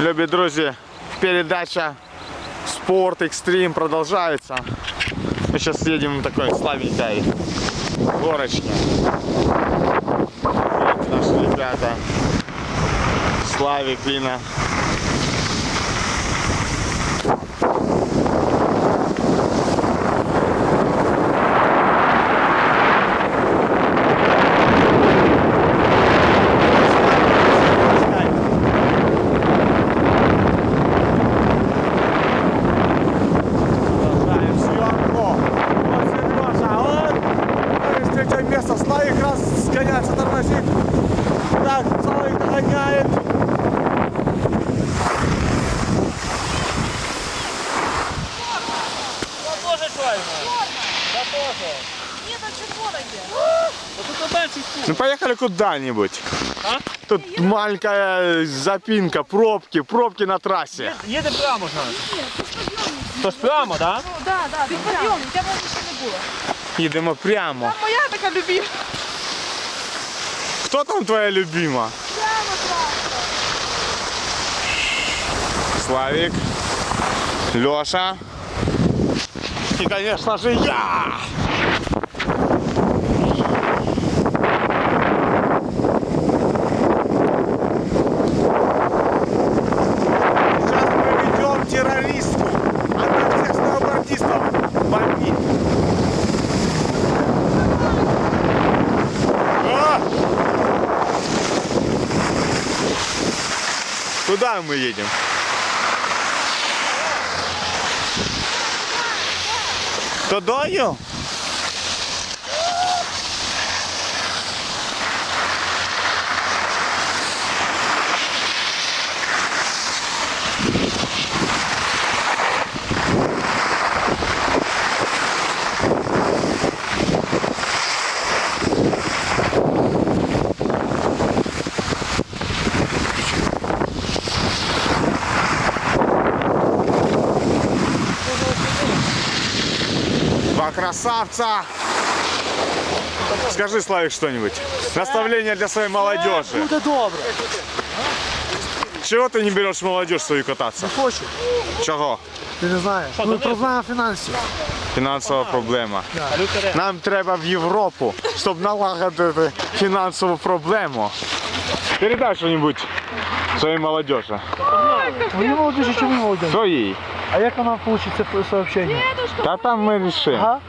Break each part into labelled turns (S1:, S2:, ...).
S1: Любі друзі, передача Спорт Экстрим продолжается. Мы сейчас едем на такой слабенькой горочке. Вот наши ребята. Славик, Лина. Продолжаем съемку. Вот Сережа, вот Смотри, третье место. Славик раз сгоняется, тормозит. Так, Славик догоняет.
S2: Я теж чаю. Я теж.
S3: Ні, там червона є.
S2: Тут менший фу.
S1: Ну поехали куда-нибудь.
S2: А?
S1: Тут маленькая запинка, пробки, пробки на трассе.
S2: Їдемо прямо ж надо.
S3: Ні, це підйомник.
S2: Тож прямо, так?
S3: Ну, да, да, під підйомник, я б ще не була.
S1: Їдемо прямо.
S3: Там моя така любима.
S1: Кто там твоя любима?
S3: Прямо траса.
S1: Славик, Леша и, конечно же, я. Куда мы едем? Тудою? красавца. Скажи, Славик, что-нибудь. Наставление для своей молодежи.
S2: Буде добре.
S1: Чего ты не берешь молодежь свою кататься?
S4: Хочу.
S1: Чого?
S4: Ти не знаєш. Ну, проблема фінансів.
S1: Фінансова проблема. Нам треба в Європу, щоб налагодити фінансову проблему. Передай що-нибудь своїй молодежи.
S4: Мені молодіжі, чому молодіжі?
S1: Своїй.
S4: А як вона получить це сообщення?
S1: Та там ми рішимо.
S4: Ага.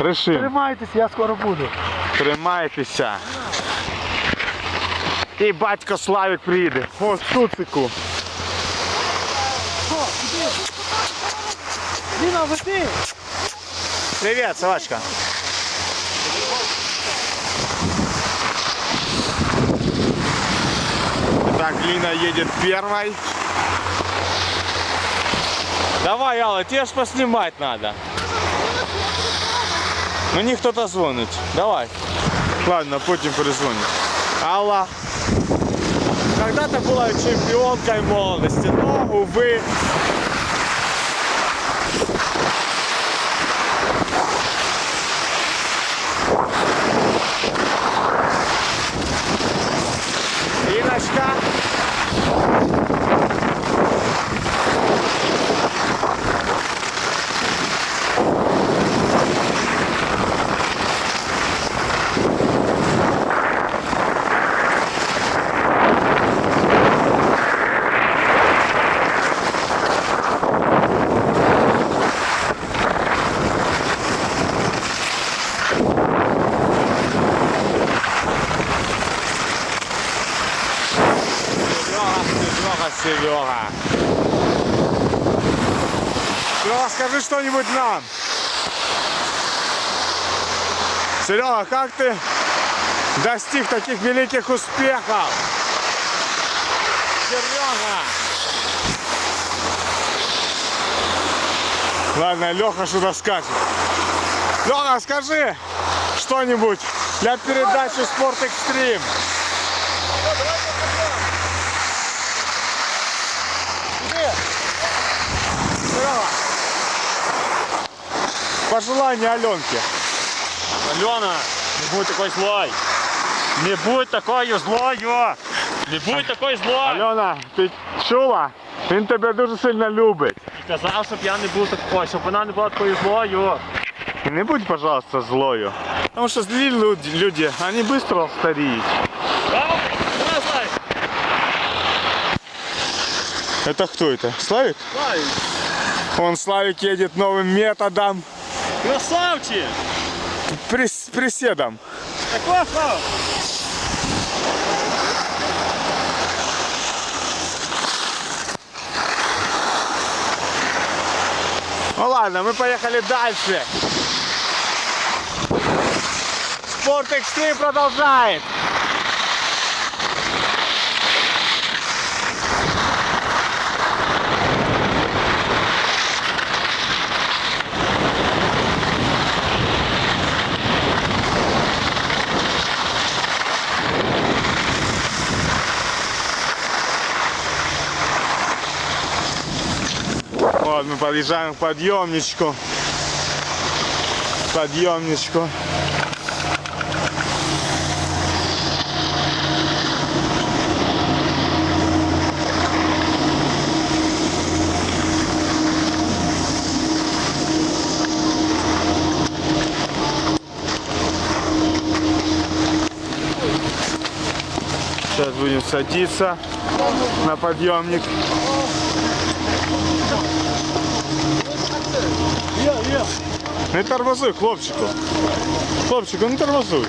S1: Рішимо.
S4: Тримайтеся, я скоро буду.
S1: Тримайтеся. І батько Славік приїде. О, цуцику.
S4: Ліна, веди!
S1: Привет, собачка. Так, Лина едет первой. Давай, Алла, тебе ж поснимать надо. Мені кто-то звонит. Давай. Ладно, потім перезвонит. Алла. Когда-то была чемпионкой молодости, но, увы, Иночка. Серега, Серега, скажи что-нибудь нам. Серега, как ты достиг таких великих успехов? Серега! Ладно, Леха что-то скажет. Леха, скажи что-нибудь для передачи Спорт Экстрим. Серега, Пожелание Аленке.
S2: Альона, не будь такой злой. Не будь такою злою. Не будь такою злою.
S1: Алена, ти чула? Він тебе дуже сильно любить.
S2: І казав, щоб я не був такою, щоб вона не була такою злою.
S1: Не будь, пожалуйста, злою. Потому что злые люди, люди они быстро стареют.
S2: Давай,
S1: Это кто это? Славик?
S2: Славик.
S1: Он, Славик, едет новым методом.
S2: Красавчик!
S1: Прис, приседом.
S2: Такой Слава!
S1: Ну ладно, мы поехали дальше. Спорт Экстрим продолжает. Подъезжаем к подъемничку. Подъемничку. Сейчас будем садиться на подъемник. Не тормозуй, хлопчику. Хлопчику, не тормозуй.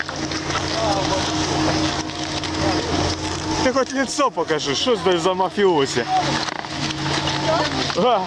S1: Ти хоч лицо покажи, що здесь за мафіозі? А.